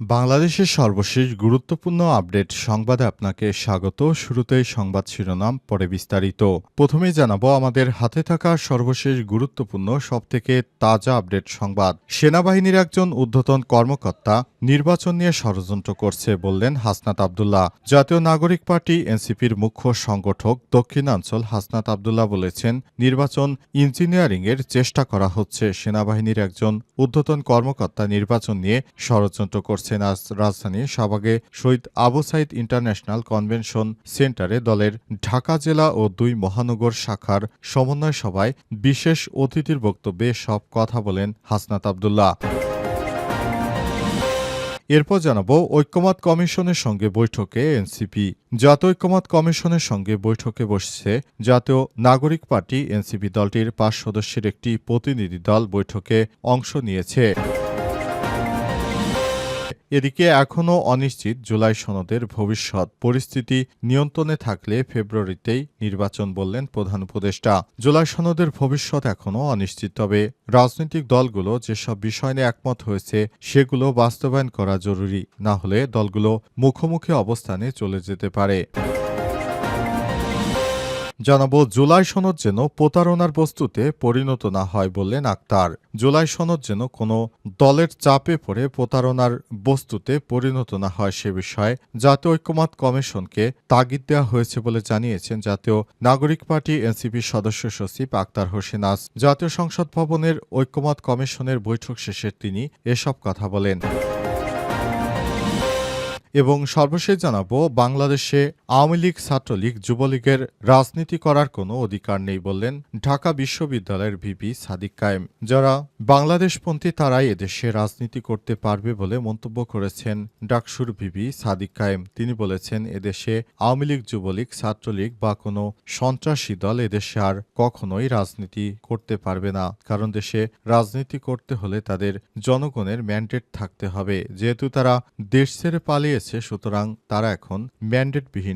বাংলাদেশের সর্বশেষ গুরুত্বপূর্ণ আপডেট সংবাদে আপনাকে স্বাগত। শুরুতেই সংবাদ শিরোনাম, পরে বিস্তারিত। প্রথমে জানাব, আমাদের হাতে থাকা সর্বশেষ গুরুত্বপূর্ণ, সবথেকে তাজা আপডেট সংবাদ। সেনাবাহিনীর একজন ঊর্ধ্বতন কর্মকর্তা নির্বাচন নিয়ে ষড়যন্ত্র করছে বললেন হাসনাত আবদুল্লাহ। জাতীয় নাগরিক পার্টি, এনসিপির মুখ্য সংগঠক দক্ষিণাঞ্চল হাসনাত আবদুল্লাহ বলেছেন, নির্বাচন ইঞ্জিনিয়ারিংয়ের চেষ্টা করা হচ্ছে। সেনাবাহিনীর একজন ঊর্ধ্বতন কর্মকর্তা নির্বাচন নিয়ে ষড়যন্ত্র করছেন আজ রাজধানী শাহবাগে শহীদ আবু সাইদ ইন্টারন্যাশনাল কনভেনশন সেন্টারে দলের ঢাকা জেলা ও দুই মহানগর শাখার সমন্বয় সভায় বিশেষ অতিথির বক্তব্যে সব কথা বলেন হাসনাত আবদুল্লাহ। এরপর জানাব, ঐক্যমত কমিশনের সঙ্গে বৈঠকে এনসিপি। জাতীয় ঐক্যমত কমিশনের সঙ্গে বৈঠকে বসছে জাতীয় নাগরিক পার্টি, এনসিপি দলটির পাঁচ সদস্যের একটি প্রতিনিধি দল বৈঠকে অংশ নিয়েছে। এদিকে এখনও অনিশ্চিত জুলাই সনদের ভবিষ্যৎ পরিস্থিতি নিয়ন্ত্রণে থাকলে ফেব্রুয়ারিতেই নির্বাচন বললেন প্রধান উপদেষ্টা। জুলাই সনদের ভবিষ্যৎ এখনও অনিশ্চিত, তবে রাজনৈতিক দলগুলো যেসব বিষয় নিয়ে একমত হয়েছে, সেগুলো বাস্তবায়ন করা জরুরি। না হলে দলগুলো মুখোমুখি অবস্থানে চলে যেতে পারে। জানাব, জুলাই সনদ যেন প্রতারণার বস্তুতে পরিণত না হয় বললেন আক্তার। জুলাই সনদ যেন কোনো দলের চাপে পড়ে প্রতারণার বস্তুতে পরিণত না হয় সে বিষয়ে জাতীয় ঐক্যমত কমিশনকে তাগিদ দেওয়া হয়েছে বলে জানিয়েছেন জাতীয় নাগরিক পার্টি এনসিপির সদস্য সচিব আক্তার হোসেন আজ। জাতীয় সংসদ ভবনের ঐক্যমত কমিশনের বৈঠক শেষে তিনি এসব কথা বলেন। এবং সর্বশেষ জানাব, বাংলাদেশে আওয়ামী লীগ, ছাত্রলীগ, যুবলীগের রাজনীতি করার কোনো অধিকার নেই বললেন ঢাকা বিশ্ববিদ্যালয়ের ভিপি সাদিক কায়েম। যারা বাংলাদেশপন্থী, তারাই এদেশে রাজনীতি করতে পারবে বলে মন্তব্য করেছেন ডাকসুর ভিপি সাদিক কায়েম। তিনি বলেছেন, এদেশে আওয়ামী লীগ, যুবলীগ, ছাত্রলীগ বা কোনো সন্ত্রাসী দল এদেশে আর কখনোই রাজনীতি করতে পারবে না। কারণ দেশে রাজনীতি করতে হলে তাদের জনগণের ম্যান্ডেট থাকতে হবে। যেহেতু তারা দেশ ছেড়ে পালিয়েছে, সুতরাং তারা এখন ম্যান্ডেটবিহীন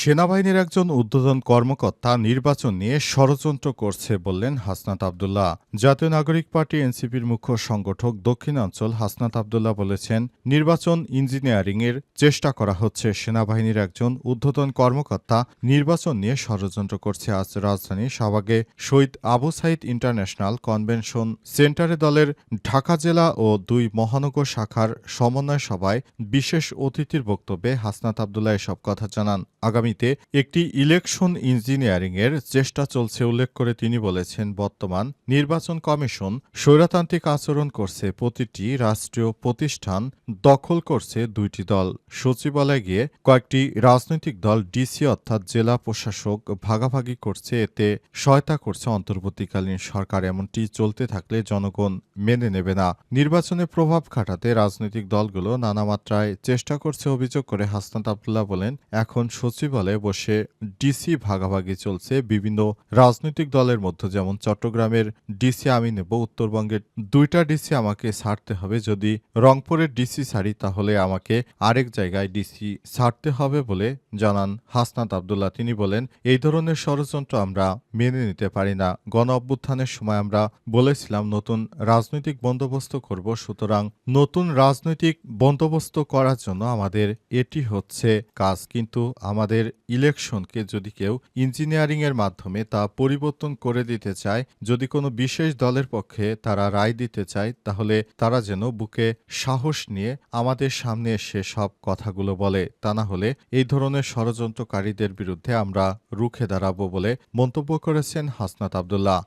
সেনাবাহিনীর একজন ঊর্ধ্বতন কর্মকর্তা নির্বাচন নিয়ে ষড়যন্ত্র করছে বললেন হাসনাত আবদুল্লাহ। জাতীয় নাগরিক পার্টি এনসিপির মুখ্য সংগঠক দক্ষিণাঞ্চল হাসনাত আবদুল্লাহ বলেছেন, নির্বাচন ইঞ্জিনিয়ারিংয়ের চেষ্টা করা হচ্ছে। সেনাবাহিনীর একজন ঊর্ধ্বতন কর্মকর্তা নির্বাচন নিয়ে ষড়যন্ত্র করছে। আজ রাজধানী শাহবাগে শহীদ আবু সাইদ ইন্টারন্যাশনাল কনভেনশন সেন্টারে দলের ঢাকা জেলা ও দুই মহানগর শাখার সমন্বয় সভায় বিশেষ অতিথির বক্তব্যে হাসনাত আবদুল্লাহ এসব কথা জানান। আগামীতে একটি ইলেকশন ইঞ্জিনিয়ারিংয়ের চেষ্টা চলছে উল্লেখ করে তিনি বলেছেন, বর্তমান নির্বাচন কমিশন স্বৈরতান্ত্রিক আচরণ করছে, প্রতিটি রাষ্ট্রীয় প্রতিষ্ঠান দখল করছে দুইটি দল। সচিবালয়ে গিয়ে কয়েকটি রাজনৈতিক দল ডিসি অর্থাৎ জেলা প্রশাসক ভাগাভাগি করছে, এতে সহায়তা করছে অন্তর্বর্তীকালীন সরকার, এমনটি চলতে থাকলে জনগণ মেনে নেবে না। নির্বাচনে প্রভাব খাটাতে রাজনৈতিক দলগুলো নানা মাত্রায় চেষ্টা করছে, অভিযোগ করে হাসনাত আবদুল্লাহ বলেন, এখন সচিবালয়ে বসে ডিসি ভাগাভাগি চলছে বিভিন্ন রাজনৈতিক দলের মধ্যে। যেমন চট্টগ্রামের ডিসি আমি নেব, উত্তরবঙ্গের দুইটা ডিসি আমাকে ছাড়তে হবে। যদি রংপুরের ডিসি ছাড়ি, তাহলে আমাকে আরেক জায়গায় ডিসি ছাড়তে হবে বলে জানান হাসনাত আবদুল্লাহ। তিনি বলেন, এই ধরনের ষড়যন্ত্র আমরা মেনে নিতে পারি না। গণ অভ্যুত্থানের সময় আমরা বলেছিলাম, নতুন রাজনৈতিক বন্দোবস্ত করব। সুতরাং নতুন রাজনৈতিক বন্দোবস্ত করার জন্য আমাদের এটি হচ্ছে কাজ। কিন্তু আমাদের ইলেকশনকে যদি কেউ ইঞ্জিনিয়ারিংয়ের মাধ্যমে তা পরিবর্তন করে দিতে চায়, যদি কোনো বিশেষ দলের পক্ষে তারা রায় দিতে চায়, তাহলে তারা যেন বুকে সাহস নিয়ে আমাদের সামনে এসে সব কথাগুলো বলে। তা না হলে এই ধরনের ষড়যন্ত্রকারীদের বিরুদ্ধে আমরা রুখে দাঁড়াবো বলে মন্তব্য করেছেন হাসনাত আবদুল্লাহ।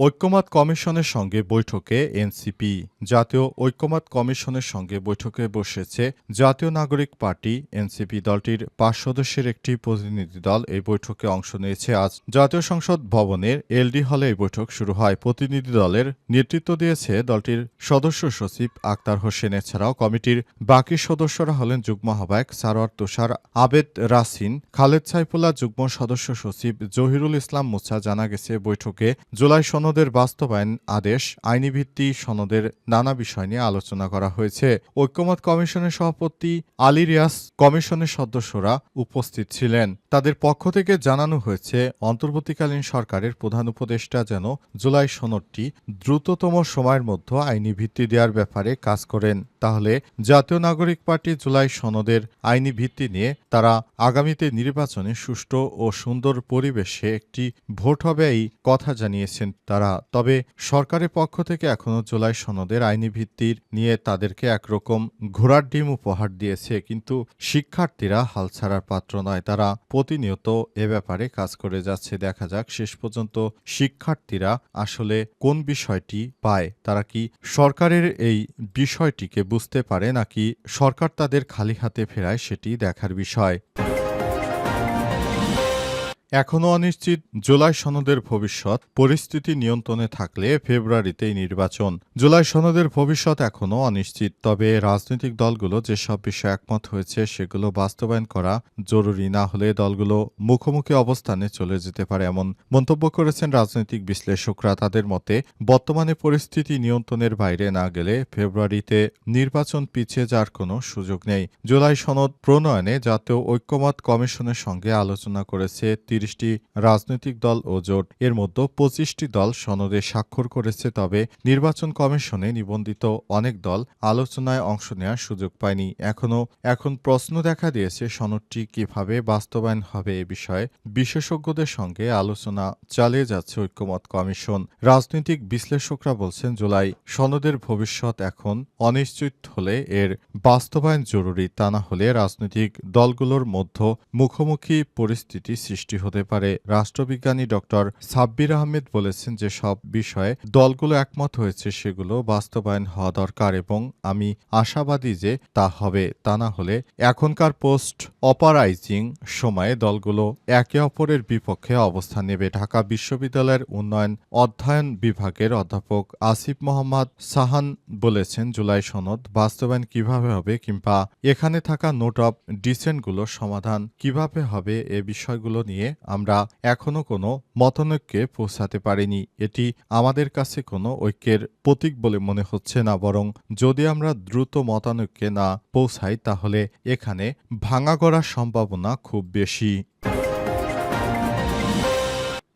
ঐক্যমত কমিশনের সঙ্গে বৈঠকে এনসিপি জাতীয় ঐক্যমত কমিশনের সঙ্গে বৈঠকে বসেছে জাতীয় নাগরিক পার্টি। এনসিপি দলটির পাঁচ সদস্যের একটি প্রতিনিধি দল এই বৈঠকে অংশ নিয়েছে। আজ জাতীয় সংসদ ভবনের এলডি হলে এই বৈঠক শুরু হয়। প্রতিনিধি দলের নেতৃত্ব দিয়েছে দলটির সদস্য সচিব আক্তার হোসেন। এছাড়াও কমিটির বাকি সদস্যরা হলেন যুগ্ম আহ্বায়ক সারোয়ার তুষার, আবেদ রাসিন, খালেদ সাইফুল্লাহ যুগ্ম সদস্য সচিব জহিরুল ইসলাম মুসা। জানা গেছে, বৈঠকে জুলাই সনদের বাস্তবায়ন আদেশ আইনি ভিত্তি সনদের নানা বিষয় নিয়ে আলোচনা করা হয়েছে। ঐক্যমত কমিশনের সভাপতি আলী রিয়াস কমিশনের সদস্যরা উপস্থিত ছিলেন। তাদের পক্ষ থেকে জানানো হয়েছে, অন্তর্বর্তীকালীন সরকারের প্রধান উপদেষ্টা যেন জুলাই সনদটি দ্রুততম সময়ের মধ্যে আইনি ভিত্তি দেওয়ার ব্যাপারে কাজ করেন। তাহলে জাতীয় নাগরিক পার্টি জুলাই সনদের আইনি ভিত্তি নিয়ে তারা আগামীতে নির্বাচনে সুষ্ঠু ও সুন্দর পরিবেশে একটি ভোট হবে এই কথা জানিয়েছেন তারা। তবে সরকারের পক্ষ থেকে এখনও জুলাই সনদের আইনি ভিত্তির নিয়ে তাদেরকে একরকম ঘোড়ার ডিম উপহার দিয়েছে, কিন্তু শিক্ষার্থীরা হাল ছাড়ার পাত্র নয়। তারা প্রতিনিয়ত এ ব্যাপারে কাজ করে যাচ্ছে। দেখা যাক শেষ পর্যন্ত শিক্ষার্থীরা আসলে কোন বিষয়টি পায়। তারা কি সরকারের এই বিষয়টিকে বুঝতে পারে, নাকি সরকার তাদের খালি হাতে ফেরায় সেটি দেখার বিষয়। এখনও অনিশ্চিত জুলাই সনদের ভবিষ্যৎ, পরিস্থিতি নিয়ন্ত্রণে থাকলে ফেব্রুয়ারিতেই নির্বাচন। জুলাই সনদের ভবিষ্যৎ এখনও অনিশ্চিত, তবে রাজনৈতিক দলগুলো যেসব বিষয়ে একমত হয়েছে সেগুলো বাস্তবায়ন করা জরুরি, না হলে দলগুলো মুখোমুখি অবস্থানে চলে যেতে পারে এমন মন্তব্য করেছেন রাজনৈতিক বিশ্লেষকরা। তাদের মতে, বর্তমানে পরিস্থিতি নিয়ন্ত্রণের বাইরে না গেলে ফেব্রুয়ারিতে নির্বাচন পিছিয়ে যাওয়ার কোনো সুযোগ নেই। জুলাই সনদ প্রণয়নে জাতীয় ঐক্যমত কমিশনের সঙ্গে আলোচনা করেছে তিরিশটি রাজনৈতিক দল ও জোট। এর মধ্যে পঁচিশটি দল সনদে স্বাক্ষর করেছে, তবে নির্বাচন কমিশনে নিবন্ধিত অনেক দল আলোচনায় অংশ নেওয়ার সুযোগ পায়নি। এখনও, এখন প্রশ্ন দেখা দিয়েছে সনদটি কীভাবে বাস্তবায়ন হবে এ বিষয়ে। বিশেষজ্ঞদের সঙ্গে আলোচনা চালিয়ে যাচ্ছে ঐক্যমত কমিশন। রাজনৈতিক বিশ্লেষকরা বলছেন, জুলাই সনদের ভবিষ্যৎ এখন অনিশ্চিত হলে এর বাস্তবায়ন জরুরি। তা না হলে রাজনৈতিক দলগুলোর মধ্যে মুখোমুখি পরিস্থিতি সৃষ্টি হতে পারে। রাষ্ট্রবিজ্ঞানী ডক্টর সাব্বির আহমেদ বলেছেন যে সব বিষয়ে দলগুলো একমত হয়েছে, সেগুলো বাস্তবায়ন হওয়া দরকার এবং আমি আশাবাদী যে তা হবে। তা না হলে এখনকার পোস্ট অপারাইজিং সময়ে দলগুলো একে অপরের বিপক্ষে অবস্থান নেবে। ঢাকা বিশ্ববিদ্যালয়ের উন্নয়ন অধ্যয়ন বিভাগের অধ্যাপক আসিফ মোহাম্মদ সাহান বলেছেন, জুলাই সনদ বাস্তবায়ন কীভাবে হবে কিংবা এখানে থাকা নোট অফ ডিসেন্টগুলো সমাধান কীভাবে হবে এ বিষয়গুলো নিয়ে আমরা এখনও কোনো মতানৈক্যে পৌঁছাতে পারিনি। এটি আমাদের কাছে কোনো ঐক্যের প্রতীক বলে মনে হচ্ছে না, বরং যদি আমরা দ্রুত মতানৈক্যে না পৌঁছাই, তাহলে এখানে ভাঙা গড়ার সম্ভাবনা খুব বেশি।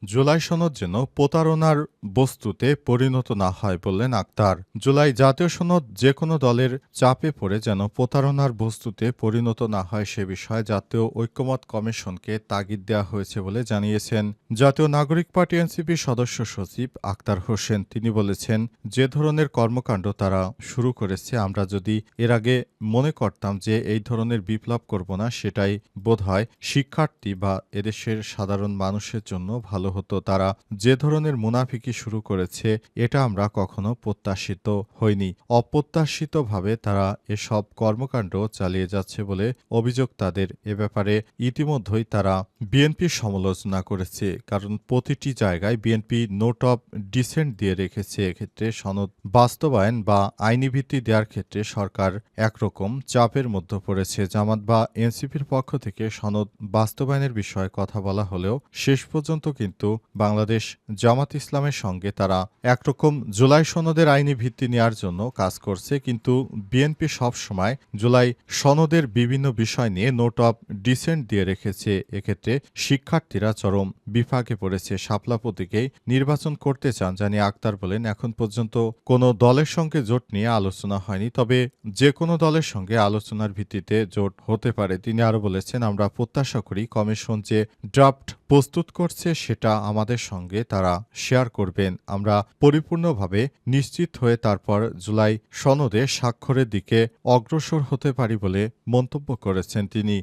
জুলাই সনদ যেন প্রতারণার বস্তুতে পরিণত না হয় বললেন আক্তার। জুলাই জাতীয় সনদ যে কোনো দলের চাপে পড়ে যেন প্রতারণার বস্তুতে পরিণত না হয় সে বিষয়ে জাতীয় ঐক্যমত কমিশনকে তাগিদ দেওয়া হয়েছে বলে জানিয়েছেন। জাতীয় নাগরিক পার্টি এনসিপির সদস্য সচিব আক্তার হোসেন, তিনি বলেছেন, যে ধরনের কর্মকাণ্ড তারা শুরু করেছে, আমরা যদি এর আগে মনে করতাম যে এই ধরনের বিপ্লব করব না, সেটাই বোধহয় শিক্ষার্থী বা এদেশের সাধারণ মানুষের জন্য ভালো হতো, তারা যে ধরনের মুনাফিকি শুরু করেছে, এটা আমরা কখনো প্রত্যাশিত হইনি। অপ্রত্যাশিতভাবে তারা এসব কর্মকাণ্ড চালিয়ে যাচ্ছে বলে অভিযোগ তাদের। এ ব্যাপারে ইতিমধ্যেই তারা বিএনপির সমালোচনা করেছে, কারণ প্রতিটি জায়গায় বিএনপি নোট অফ ডিসেন্ট দিয়ে রেখেছে। এক্ষেত্রে সনদ বাস্তবায়ন বা আইনি ভিত্তি দেওয়ার ক্ষেত্রে সরকার একরকম চাপের মধ্যে পড়েছে। জামাত বা এনসিপির পক্ষ থেকে সনদ বাস্তবায়নের বিষয়ে কথা বলা হলেও শেষ পর্যন্ত কিন্তু বাংলাদেশ জামাত ইসলামের সঙ্গে তারা একরকম জুলাই সনদের আইনি ভিত্তি নেওয়ার জন্য কাজ করছে, কিন্তু বিএনপি সবসময় জুলাই সনদের বিভিন্ন বিষয় নিয়ে নোট অফ ডিসেন্ট দিয়ে রেখেছে। এক্ষেত্রে শিক্ষার্থীরা চরম বিপাকে পড়েছে। শাপলা প্রতীকেই নির্বাচন করতে চান জানি আক্তার বলেন, এখন পর্যন্ত কোনো দলের সঙ্গে জোট নিয়ে আলোচনা হয়নি, তবে যে কোনো দলের সঙ্গে আলোচনার ভিত্তিতে জোট হতে পারে। তিনি আরও বলেছেন, আমরা প্রত্যাশা করি কমিশন যে ড্রাফট প্রস্তুত করছে সেটা আমাদের সঙ্গে তারা শেয়ার করবেন। আমরা পরিপূর্ণভাবে নিশ্চিত হয়ে তারপর জুলাই সনদে স্বাক্ষরের দিকে অগ্রসর হতে পারি বলে মন্তব্য করেছেন তিনি।